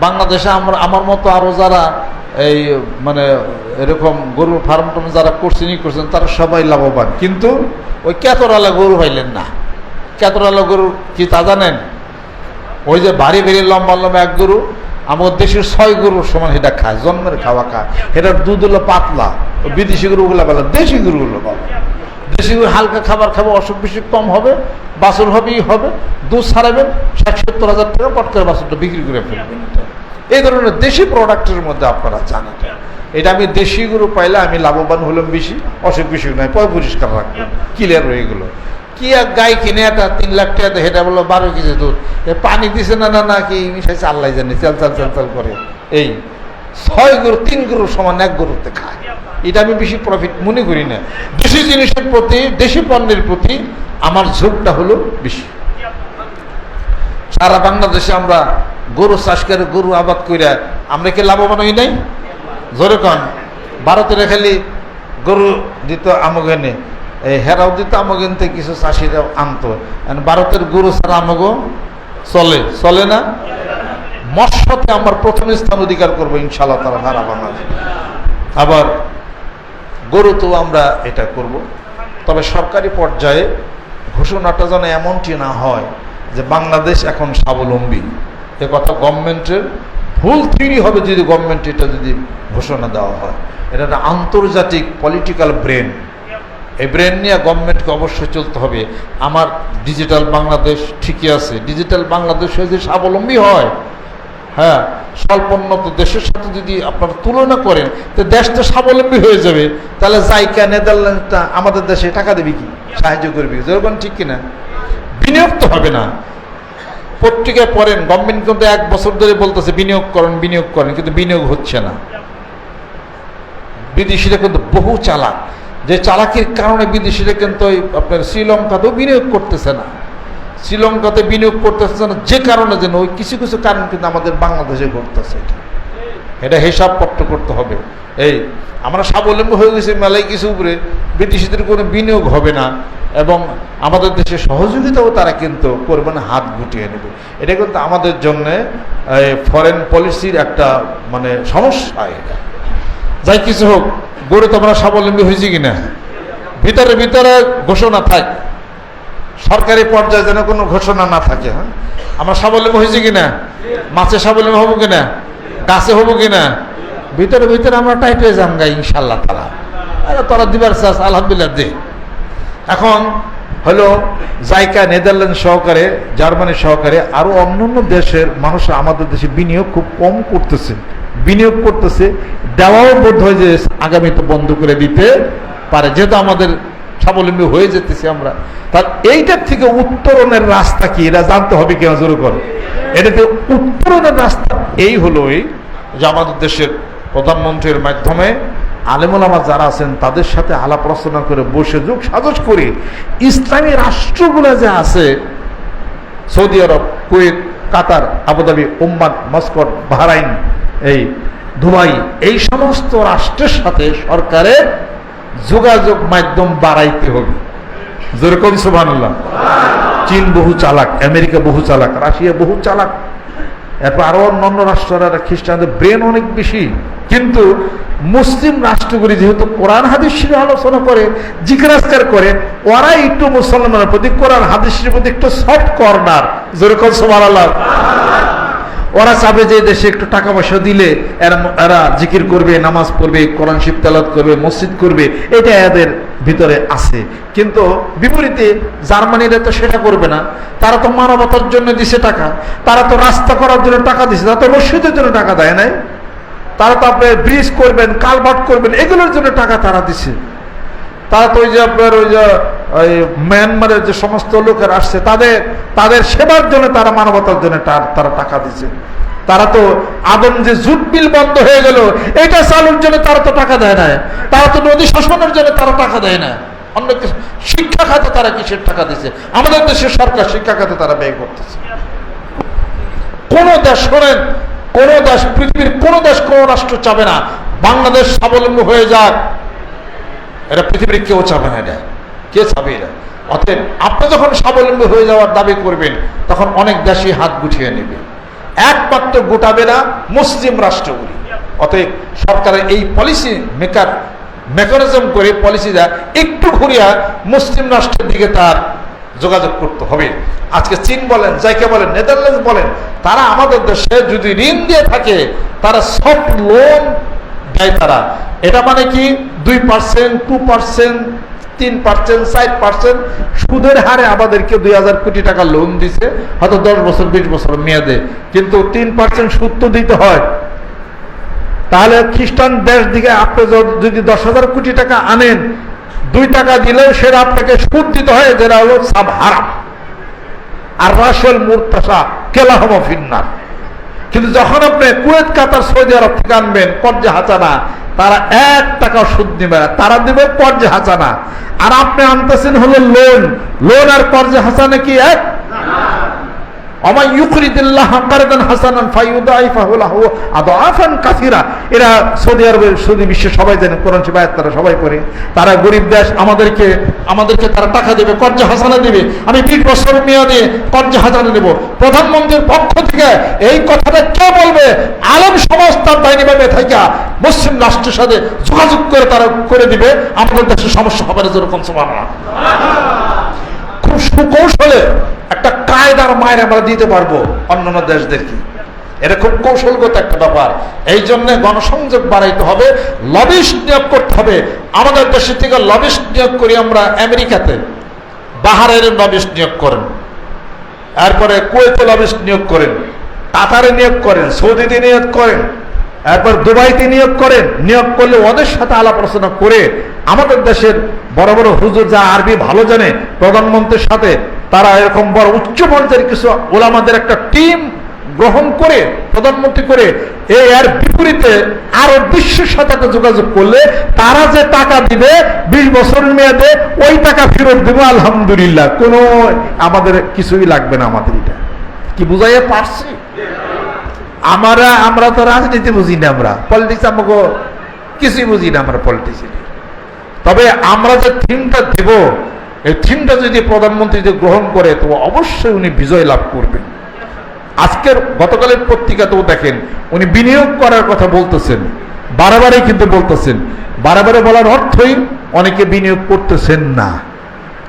বাংলাদেশে আমরা আমার মতো আরও যারা এই মানে এরকম গরুর ফার্ম টার্ম যারা করছেন, ই করছেন, তারা সবাই লাভবান। কিন্তু ওই কেতরালা গরু পাইলেন না। কেতরালা গরু কি তা জানেন? ওই যে বাড়ি বেড়ে লম্বা লম্বা এক গরু, আমার দেশের ছয় গরুর সমান সেটা খায়, জন্মের খাওয়া খায়। সেটার দুধ হলো পাতলা। বিদেশি গরুগুলো বলে দেশি গরুগুলো বলে গরু হালকা খাবার খাবে, অসুখ বিসুখ কম হবে, বাছুর হবেই হবে, দুধ ছাড়াবেন ষাট সত্তর হাজার টাকা পট করে বাছুরটা বিক্রি করে ফেলবেন। এই ধরনের দেশি প্রোডাক্টের মধ্যে আপনারা জানেন। এটা আমি দেশি গরু পাইলে আমি লাভবান হলাম বেশি, অসুখ বিসুখ নয় পয় পরিষ্কার রাখব ক্লিয়ার হয়ে গেলো। কি আর গাই কিনে একটা তিন লাখ টাকা হেঁটে বলল বারো কেজি দুধ। পানি দিছে না না না, কি মিশাইছে, আল্লাহ জানি, চাল চাল চাল চাল করে। এই ছয় গরু, তিন গরুর সমান এক গরুতে খায়। এটা আমি বেশি প্রফিট মনে করি না। দেশি জিনিসের প্রতি, দেশি পণ্যের প্রতি আমার ঝোঁকটা হলো বেশি। সারা বাংলাদেশে আমরা গরু চাষ করে গরু আবাদ করে আমরা কি লাভবান হই নাই? জোরে কন। ভারতের খালি গরু দিত আমগেনে এই হেরাও দিত আমগেনতে কিছু চাষিরাও আনতো। ভারতের গরু ছাড়া আমগো চলে চলে না? মৎস্যতে আমার প্রথম স্থান অধিকার করব ইনশাল্লাহ তারা সারা বাংলাদেশ। আবার গরু তো আমরা এটা করব। তবে সরকারি পর্যায়ে ঘোষণাটা যেন এমনটি না হয় যে বাংলাদেশ এখন স্বাবলম্বী। এ কথা গভর্নমেন্টের ভুল থিওরি হবে যদি গভর্নমেন্ট এটা যদি ঘোষণা দেওয়া হয়। এটা একটা আন্তর্জাতিক পলিটিক্যাল ব্রেন এই ব্রেন নিয়ে গভর্নমেন্টকে অবশ্যই চলতে হবে। আমার ডিজিটাল বাংলাদেশ ঠিকই আছে। ডিজিটাল বাংলাদেশ হয়ে যদি স্বাবলম্বী হয় হ্যাঁ স্বল্পোন্নত দেশের সাথে যদি আপনারা তুলনা করেন, তো দেশটা স্বাবলম্বী হয়ে যাবে, তাহলে জাইকা, নেদারল্যান্ডটা আমাদের দেশে টাকা দেবে কি? সাহায্য করবে যেরকম ঠিক কিনা? বিনিয়োগ তো হবে না। পত্রিকায় পড়েন গভর্নমেন্ট কিন্তু এক বছর ধরে বলতেছে, বিনিয়োগ করেন বিনিয়োগ করেন, কিন্তু বিনিয়োগ হচ্ছে না। বিদেশিরা কিন্তু বহু চালাক। যে চালাকির কারণে বিদেশিরা কিন্তু আপনার শ্রীলঙ্কাতেও বিনিয়োগ করতেছে না। শ্রীলঙ্কাতে বিনিয়োগ করতেছে না যে কারণে যেন ওই কিছু কিছু কারণ কিন্তু আমাদের বাংলাদেশে ঘটতেছে। এটা এটা হিসাবপত্র করতে হবে। এই, আমরা স্বাবলম্বী হয়ে গেছি মেলায় কিছু উপরে, ব্রিটিশদের কোনো বিনিয়োগ হবে না এবং আমাদের দেশে সহযোগিতাও তারা কিন্তু না হাত গুটিয়ে নেবে। এটা কিন্তু আমাদের জন্য ফরেন পলিসির একটা মানে সমস্যা এটা। যাই কিছু হোক, গড়ে তো আমরা স্বাবলম্বী হয়েছি কিনা? ভিতরে ভিতরে ঘোষণা থাক। সরকারি পর্যায়ে যেন কোনো ঘোষণা না থাকে হ্যাঁ? আমরা স্বাবলম্বী হয়েছি কিনা? মাছে স্বাবলম্বী হব কিনা? গাছে হব কিনা? ভিতরে ভিতরে আমরা টাইট হয়ে যাম গা ইনশাল্লাহ তারা আরে তোরা দিবার চাস, আলহামদুলিল্লাহ দে। এখন হলো জাইকা, নেদারল্যান্ড সহকারে, জার্মানি সহকারে আরও অন্যান্য দেশের মানুষ আমাদের দেশে বিনিয়োগ খুব কম করতেছে। বিনিয়োগ করতেছে, দেওয়াও বোধ হয় যে আগামীতে বন্ধ করে দিতে পারে। যেহেতু আমাদের স্বাবলম্বী হয়ে যেতেছি আমরা। তার এইটার থেকে উত্তরণের রাস্তা কি? এটা জানতে হবে কেন জোর করে এটাতে উত্তরণের রাস্তা। এই হলো এই যে আমাদের দেশের প্রধানমন্ত্রীর মাধ্যমে আলেমুলামা যারা আছেন, তাদের সাথে আলাপ আলোচনা করে বসে যোগ সাজস করে। ইসলামী রাষ্ট্রগুলো যে আছে, Saudi Arab, Kuwait, Qatar, Abu Dhabi Oman Muscat, Bahrain, এই দুবাই, এই সমস্ত রাষ্ট্রের সাথে সরকারের যোগাযোগ মাধ্যম বাড়াইতে হবে। যেরকম সুবহানাল্লাহ। চীন বহু চালাক, আমেরিকা বহু চালাক, রাশিয়া বহু চালাক। এরপর আরও অন্যান্য রাষ্ট্ররা, খ্রিস্টানদের ব্রেন অনেক বেশি। কিন্তু মুসলিম রাষ্ট্রগুলি যেহেতু কোরআন হাদিসের আলোচনা করে জিজ্ঞাসকার করে ওরা একটু মুসলমানের প্রতি কোরআন হাদিসের প্রতি একটু সফট কর্নার যেরকম সুবহানাল্লাহ। ওরা চাবে যে দেশে একটু টাকা পয়সা দিলে এরা এরা জিকির করবে, নামাজ পড়বে, কোরআন শিব তেলাত করবে, মসজিদ করবে, এটা এদের ভিতরে আছে। কিন্তু বিপরীতে জার্মানিরা তো সেটা করবে না। তারা তো মানবতার জন্য দিছে টাকা। তারা তো রাস্তা করার জন্য টাকা দিছে। তারা তো মসজিদের জন্য টাকা দেয় নাই। তারা তো আপনার ব্রিজ করবেন, কালভার্ট করবেন, এগুলোর জন্য টাকা তারা দিছে। তারা তো ওই যে আপনার ওই যে ওই মিয়ানমারের যে সমস্ত লোকের আসছে, তাদের তাদের সেবার জন্য তারা মানবতার জন্য তারা টাকা দিচ্ছে তারা তো আদম যে জুট মিল বন্ধ হয়ে গেল, এটা চালুর জন্য তারা তো টাকা দেয় না তারা তো নদী শাসনের জন্য তারা টাকা দেয় না অন্য কিছু শিক্ষা খাতে তারা কিসের টাকা দিচ্ছে আমাদের দেশের সরকার শিক্ষা খাতে তারা ব্যয় করতেছে। কোন দেশ শোনেন, কোন দেশ, পৃথিবীর কোন দেশ, কোন রাষ্ট্র চাবে না। বাংলাদেশ স্বাবলম্বী হয়ে যাক। এটা পৃথিবীর কেউ চাবে না এটা। কে এটা অতএব আপনি যখন স্বাবলম্বী হয়ে যাওয়ার দাবি করবেন, তখন অনেক দেশই হাত গুছিয়ে নেবে। একমাত্র গোটাবে না মুসলিম রাষ্ট্রগুলি। অতএব সরকারের এই পলিসি মেকার মেকানিজম করে পলিসিটা একটু ঘুরিয়া মুসলিম রাষ্ট্রের দিকে তার যোগাযোগ করতে হবে। আজকে চীন বলেন, যাইকে বলেন নেদারল্যান্ড বলেন, তারা আমাদের দেশে যদি ঋণ দিয়ে থাকে, তারা সফট লোন দেয় তারা। এটা মানে কি? দুই পার্সেন্ট টু পার্সেন্ট তিন পার্সেন্ট পার্সেন্ট সুদের হারে আমাদেরকে দুই হাজার কোটি টাকা লোন দিছে, হয়তো দশ বছর, বিশ বছর মেয়াদে। কিন্তু তিন পার্সেন্ট সুদ তো দিতে হয়। তাহলে খ্রিস্টান দেশ দিকে আপনি যদি- যদি দশ হাজার কোটি টাকা আনেন, দুই টাকা দিলেও সেটা আপনাকে সুদ দিতে হয়, যেটা হলো সাব হারাম। আর রাসেল মুরতাসা কেলাহমা ফিন্নার। কিন্তু যখন আপনি কুয়েত, কাতার, সৌদি আরব থেকে আনবেন পর্যা হাঁচানা তারা এক টাকা সুদ নেবে না। তারা দিবে পর্যা হাঁচানা আর আপনি আনতেছেন হলো লোন লোন আর পর্যা হাসানা কি এক? অমাই ইউকরিদুল্লাহ কারদান হাসানান এরা সৌদি আরবের, সৌদি বিশ্বে সবাই জানেন কোরআন তারা সবাই পড়ে। তারা গরিব দেশ, আমাদেরকে আমাদেরকে তারা টাকা দেবে, কর্জা হাসানা দেবে। আমি বিশ বছর মেয়াদে হাসানা প্রধানমন্ত্রীর পক্ষ থেকে এই কথাটা কে বলবে? আলম সমাজ তার বাহিনীভাবে থাকা মুসলিম রাষ্ট্রের সাথে যোগাযোগ করে তারা করে দিবে। আমাদের দেশের সমস্যা হবে না যেরকম সমাধান খুব সুকৌশলে কায়দার মায়ের আমরা দিতে পারব অন্যান্য দেশদেরকে এটা খুব কৌশলগত একটা ব্যাপার। এই জন্য গণসংযোগ বাড়াইতে হবে লবিস নিয়োগ করতে হবে। আমাদের দেশের থেকে লবিস নিয়োগ করি আমরা আমেরিকাতে। বাহারের লবিস নিয়োগ করেন। এরপরে কুয়েতে লবিস নিয়োগ করেন। কাতারে নিয়োগ করেন। সৌদিতে নিয়োগ করেন। এরপর দুবাইতে নিয়োগ করেন। নিয়োগ করলে ওদের সাথে আলাপ আলোচনা করে আমাদের দেশের বড় বড় হুজুর যা আরবি ভালো জানে, প্রধানমন্ত্রীর সাথে তারা এরকম বড় উচ্চ পর্যায়ের কিছু ওলামাদের একটা টিম গ্রহণ করে, প্রধানমন্ত্রী করে এর বিপরীতে আরও বিশ্বের সাথে যোগাযোগ করলে তারা যে টাকা দিবে, বিশ বছরের মেয়াদে ওই টাকা ফেরত দেবো, আলহামদুলিল্লাহ। কোনো আমাদের কিছুই লাগবে না আমাদের এটা। কি বুঝাইয়া পারছি? আমরা আমরা তো রাজনীতি বুঝি না আমরা। পলিটিক্স আমাকে কিছুই বুঝি না আমরা পলিটিক্স তবে আমরা যে থিমটা দেব এই থিমটা যদি প্রধানমন্ত্রী যদি গ্রহণ করে, তো অবশ্যই উনি বিজয় লাভ করবেন। আজকের গতকালের পত্রিকাতেও দেখেন, উনি বিনিয়োগ করার কথা বলতেছেন, বারবারই কিন্তু বলতেছেন। বারাবারে বলার অর্থই অনেকে বিনিয়োগ করতেছেন না।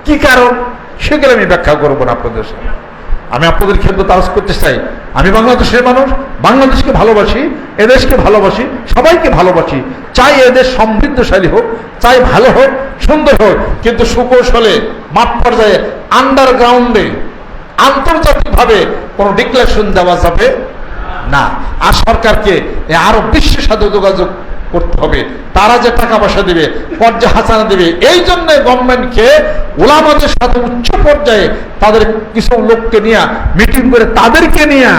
কি কারণ? সেগুলো আমি ব্যাখ্যা করব না আপনাদের সামনে। আমি আপনাদের ক্ষেত্রে তারস করতে চাই। আমি বাংলাদেশের মানুষ, বাংলাদেশকে ভালোবাসি, এদেশকে ভালোবাসি, সবাইকে ভালোবাসি। চাই এদেশ সমৃদ্ধশালী হোক, চাই ভালো হোক, সুন্দর হোক, কিন্তু সুকৌশলে মাঠ পর্যায়ে আন্ডারগ্রাউন্ডে আন্তর্জাতিকভাবে কোনো ডিক্লারেশন দেওয়া যাবে না। আর সরকারকে এ আরও বিশ্বের সাথে যোগাযোগ করতে হবে। তারা যে টাকা পয়সা দেবে পর্যা হাসানা দেবে, এই জন্য গভর্নমেন্টকে ওলামাদের সাথে উচ্চ পর্যায়ে তাদের কিছু লোককে নিয়ে মিটিং করে তাদেরকে নিয়ে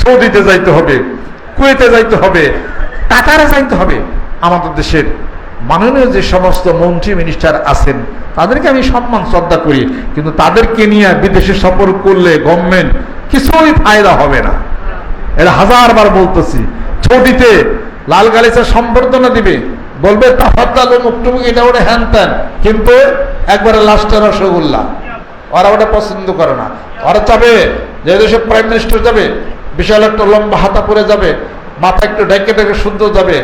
সৌদিতে যাইতে হবে, কুয়েতে যাইতে হবে, কাতারে যাইতে হবে। আমাদের দেশের মাননীয় যে সমস্ত মন্ত্রী মিনিস্টার আছেন, তাদেরকে আমি সম্মান, শ্রদ্ধা করি। কিন্তু তাদেরকে নিয়ে বিদেশে সফর করলে গভর্নমেন্ট কিছুই ফায়দা হবে না। এটা হাজারবার বলতেছি ছবিতে লাল গালিচা সম্বর্ধনা দিবে। বলবে তাফাদ্দাল মুক্তমুখ এটা হ্যান ত্যান কিন্তু একবারে লাস্টে রসগোল্লা। ওরা ওটা পছন্দ করে না। ওরা চাবে যে দেশে প্রাইম মিনিস্টার যাবে, বিশাল একটা লম্বা হাতা পরে যাবে, মাথা একটু ডেকে ডেকে সুন্দর যাবে,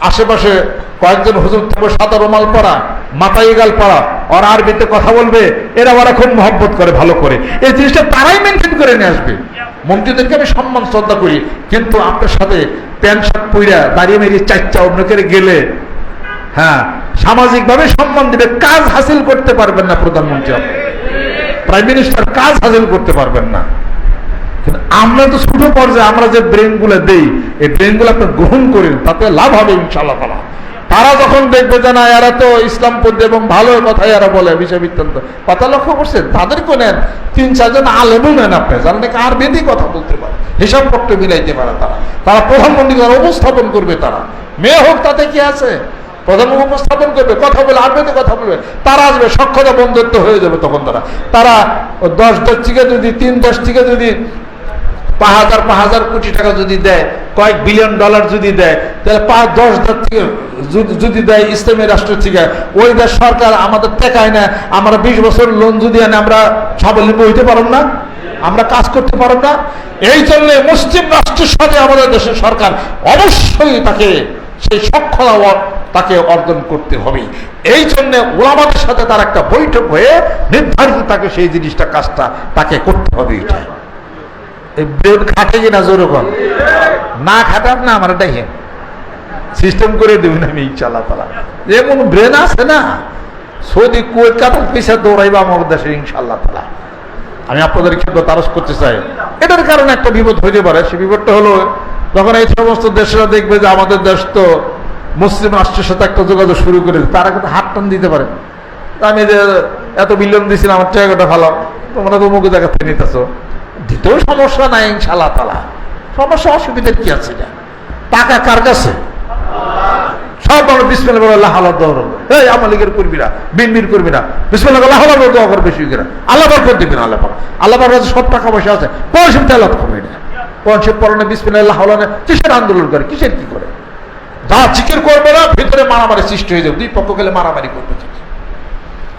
আশেপাশে কয়েকজন হুজুর থাকবে, সাদা রুমাল পরা মাথায় গাল পরা। ওরা আরবিতে কথা বলবে, এরা ওরা খুব মহব্বত করে, ভালো করে। এই জিনিসটা তারাই মেনটেন করে নিয়ে আসবে। মন্ত্রীদেরকে আমি সম্মান, শ্রদ্ধা করি, কিন্তু আপনার সাথে প্যান্ট, শার্ট পইরা দাঁড়িয়ে মেরিয়ে চারটা অন্য করে গেলে হ্যাঁ সামাজিকভাবে সম্মান দিবে, কাজ হাসিল করতে পারবেন না প্রধানমন্ত্রী আপনি। প্রাইম মিনিস্টার কাজ হাসিল করতে পারবেন না। আমরা তো ছোট পর্যায়ে আমরা যে ব্রেনগুলো দেই, এই ব্রেনগুলো আপনি গ্রহণ করেন, তাতে লাভ হবে ইনশাল্লাহ তালা তারা যখন দেখবে যে না, এরা তো ইসলামপন্থী এবং ভালো কথা এরা বলে, বিষয় বৃত্তান্ত। কথা লক্ষ্য করছেন? তাদেরকেও নেন। তিন, চারজন আলেমও নেন আপনি। যারা নাকি আর বেদি কথা বলতে পারে। হিসাব পত্র মিলাইতে পারে তারা। তারা প্রধানমন্ত্রী তারা উপস্থাপন করবে তারা। মেয়ে হোক, তাতে কি আছে? প্রধানমন্ত্রী উপস্থাপন করবে, কথা বলে আরবিতে কথা বলবে। তারা আসবে সক্ষতা বন্ধুত্ব হয়ে যাবে তখন তারা। তারা দশ দশ থেকে যদি, তিন দশ থেকে যদি পাঁচ হাজার পাঁচ হাজার কোটি টাকা যদি দেয়, কয়েক বিলিয়ন ডলার যদি দেয়, তাহলে পাঁচ, দশ হাজার থেকে যদি- দেয় ইসলামী রাষ্ট্র থেকে, ওই দেশ সরকার আমাদের টেকায় না, আমরা বিশ বছর লোন যদি আনে, আমরা স্বাবলম্বী হইতে পারব না, আমরা কাজ করতে পারব না। এই জন্য মুসলিম রাষ্ট্রের সাথে আমাদের দেশের সরকার অবশ্যই তাকে, সেই সক্ষতা তাকে অর্জন করতে হবে। এই জন্য ওলামাদের সাথে তার একটা বৈঠক হয়ে নির্ধারিত তাকে সেই জিনিসটা, কাজটা তাকে করতে হবে। এটা ব্রেন খাটে কিনা জোর কর না খাটার না আমার এটাই সিস্টেম করে দেবেন আমি ইনশাল্লাহ তালা এমন ব্রেন আছে না, সৌদি কুয়েত কাতার পিছা দৌড়াইবা আমার দেশে ইনশাল্লাহ তালা আমি আপনাদের ক্ষেত্রে তারস করতে চাই। এটার কারণে একটা বিপদ হইতে পারে। সে বিপদটা হলো তখন এই সমস্ত দেশেরা দেখবে যে আমাদের দেশ তো মুসলিম রাষ্ট্রের সাথে একটা যোগাযোগ শুরু করে তারা কিন্তু হাত টান দিতে পারে। আমি যে এত বিলিয়ন দিয়েছিলাম, আমার জায়গাটা ভালো। তোমরা তো মুখে জায়গা থেকে নিতেছো। দিতেও সমস্যা নাই ইনশাল্লাহ তালা সমস্যা অসুবিধার কি আছে এটা? টাকা কার কাছে? সব বিসমিল্লা আল্লাহ আল্লাহ করবি। না করবি না বিসমিল্লা আল্লাহ আল্লাহ দোয়া কর, বেশি করে আল্লাহ না আল্লাহ পাক আল্লাহ সব টাকা পয়সা আছে। তেলাত কমে না পড়ানো বিসমিল্লা কিসের আন্দোলন করে? কিসের কি করে? যা জিকির করবে না, ভিতরে মারামারি সৃষ্টি হয়ে যাবে। দুই পক্ষ গেলে মারামারি করবে।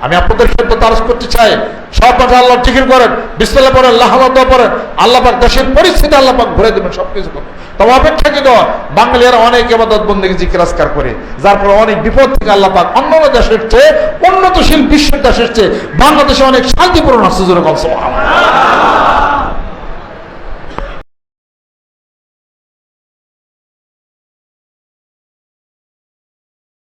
আমি আপনাদের ক্ষেত্রে তারস করতে চাই সব মাঠে আল্লাহ জিকির করেন বিস্তলা পড়েন দোয়া পড়েন, আল্লাহ পাক দেশের পরিস্থিতি আল্লাহ পাক ঘুরে দেবেন, সবকিছু করবেন তবে অপেক্ষা কি দেওয়া বাঙালিরা অনেক এবাদত বন্দীকে জিকির করে, যার ফলে অনেক বিপদ থেকে আল্লাহ পাক অন্য অন্য দেশের চেয়ে উন্নতশীল বিশ্বের দেশের চেয়ে বাংলাদেশে অনেক শান্তিপূর্ণ আছে, জোরে।